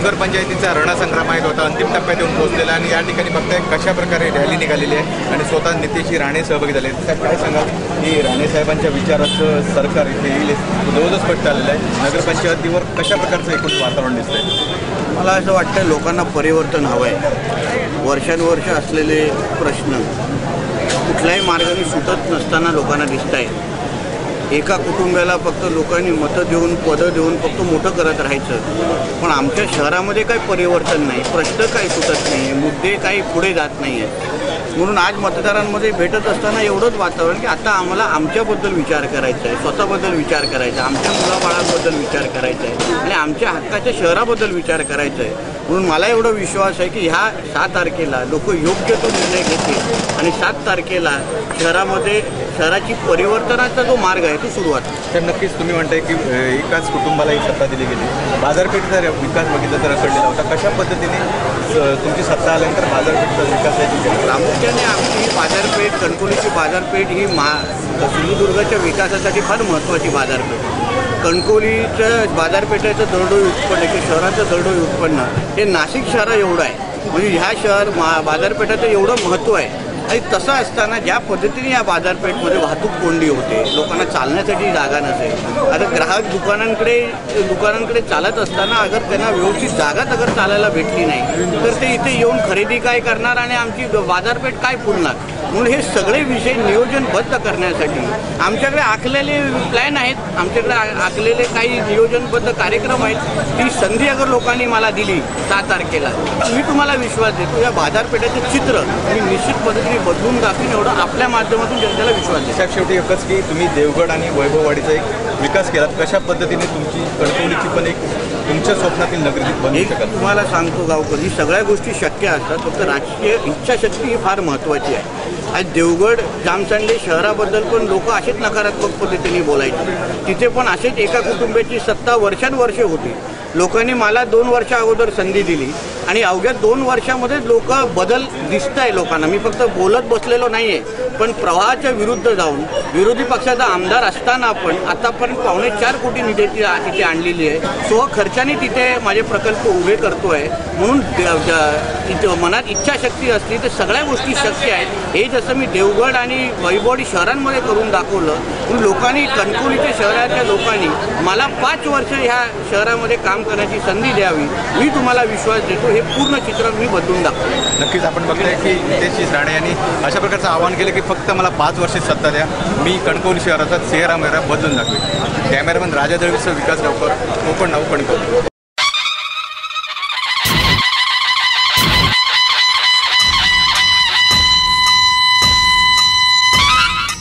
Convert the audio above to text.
नगरपंचायतीचा रणसंग्राम आहे होता अंतिम टप्प्यात येऊन पोहोचलेला आहे आणि या ठिकाणी बघताय कशा प्रकारे रॅली निघालेली आहे आणि स्वतः नितीशी राणे सहभागी झाले आहेत. साहेब काय सांगाल? की राणे साहेबांच्या विचाराचं सरकार इथे येईल जवळच स्पष्ट आलेलं आहे. नगरपंचायतीवर कशा प्रकारचं एकूण वातावरण दिसतंय? मला असं वाटतं लोकांना परिवर्तन हवं आहे वर्षानुवर्ष असलेले प्रश्न कुठल्याही मार्गाने सुटत नसताना लोकांना दिसत आहे एका कुटुंबाला फक्त लोकांनी मतं देऊन पदं देऊन फक्त मोठं करत राहायचं. पण आमच्या शहरामध्ये काही परिवर्तन नाही. प्रश्न काही सुटत नाही. मुद्दे काही पुढे जात नाही आहेत म्हणून आज मतदारांमध्ये भेटत असताना एवढंच वातावरण की आता आम्हाला आमच्याबद्दल विचार करायचा आहे स्वतःबद्दल विचार करायचा आहे आमच्या मुलाबाळांबद्दल विचार करायचा आहे आणि आमच्या हक्काच्या शहराबद्दल विचार करायचा आहे म्हणून मला एवढा विश्वास आहे की ह्या सहा तारखेला लोक योग्य तो निर्णय घेतील आणि सात तारखेला शहरामध्ये शहराची परिवर्तनाचा जो मार्ग आहे तो सुरुवात आहे. तर नक्कीच तुम्ही म्हणताय की एकाच कुटुंबाला ही सत्ता दिली गेली बाजारपेठेचा विकास बघितला तर रखडलेला होता कशा पद्धतीने तुमची सत्ता आल्यानंतर बाजारपेठेचा विकास आहे? प्रामुख्याने आमची बाजारपेठ कणकवलीची बाजारपेठ ही मा सिंधुदुर्गाच्या विकासासाठी फार महत्त्वाची बाजारपेठ कणकोलीचं बाजारपेठेचं दरडोई उत्पन्न किंवा शहराचं दरडोई उत्पन्न हे नाशिक शहरा एवढं आहे. म्हणजे ह्या शहर मा बाजारपेठाचं एवढं महत्त्व आहे. आणि तसं असताना ज्या पद्धतीने या बाजारपेठमध्ये वाहतूक कोंडी होते लोकांना चालण्यासाठी जागा नसेल आता ग्राहक दुकानांकडे दुकानांकडे चालत असताना अगर त्यांना व्यवस्थित जागा अगर चालायला भेटली नाही तर ते इथे येऊन खरेदी काय करणार आणि आमची बाजारपेठ काय फुलणार? म्हणून हे सगळे विषय नियोजनबद्ध करण्यासाठी. आमच्याकडे आखलेले प्लॅन आहेत. आमच्याकडे आखलेले काही नियोजनबद्ध कार्यक्रम आहेत. ती संधी अगर लोकांनी मला दिली सहा तारखेला. मी तुम्हाला विश्वास देतो या बाजारपेठेचं चित्र मी निश्चित पद्धतीने बदलून दाखवीन एवढं आपल्या माध्यमातून जनतेला विश्वास देतो. साहेब शेवटी एकच की तुम्ही देवगड आणि वैभववाडीचा एक विकास केलात. कशा पद्धतीने तुमची कणकवलीची पण एक तुमच्या स्वप्नातील नगरी बनवू एक शकाल? तुम्हाला सांगतो गावकर ही सगळ्या गोष्टी शक्य असतात. फक्त राजकीय इच्छाशक्ती ही फार महत्त्वाची आहे. आज देवगड जामसंडे शहराबद्दल पण लोक असेच नकारात्मक पद्धतीने बोलायचे. तिथे पण असेच एका कुटुंबाची सत्ता वर्षानुवर्षे होती. लोकांनी मला दोन वर्षा अगोदर संधी दिली. आणि अवघ्या दोन वर्षामध्ये लोक बदल दिसत आहे लोकांना. मी फक्त बोलत बसलेलो नाही आहे पण प्रवाहाच्या विरुद्ध जाऊन विरोधी पक्षाचा आमदार असताना आपण आतापर्यंत पावणे चार कोटी निधी तिथे आणलेली आहे. सो खर्चाने तिथे माझे प्रकल्प उभे करतो आहे म्हणून द- ज- मनात इच्छाशक्ती असली तर सगळ्या गोष्टी शक्य आहेत. हे जसं मी देवगड आणि वैभवडी शहरांमध्ये करून दाखवलं लोकांनी कणकवलीच्या शहराच्या लोकांनी मला पाच वर्ष ह्या शहरामध्ये काम करण्याची संधी द्यावी मी तुम्हाला विश्वास देतो हे पूर्ण चित्र मी बदलून दाखवतो. नक्कीच आपण बघतोय की नितेशजी राणे यांनी अशा प्रकारचं आवाहन केलं की फक्त मला पाच वर्ष सत्ता द्या. मी कणकवली शहराचा चेहरा मेहरा बदलून दाखवेन. कॅमेरामॅन राजा दळवीसह विकास गावकर कोकण नाव कणकवली.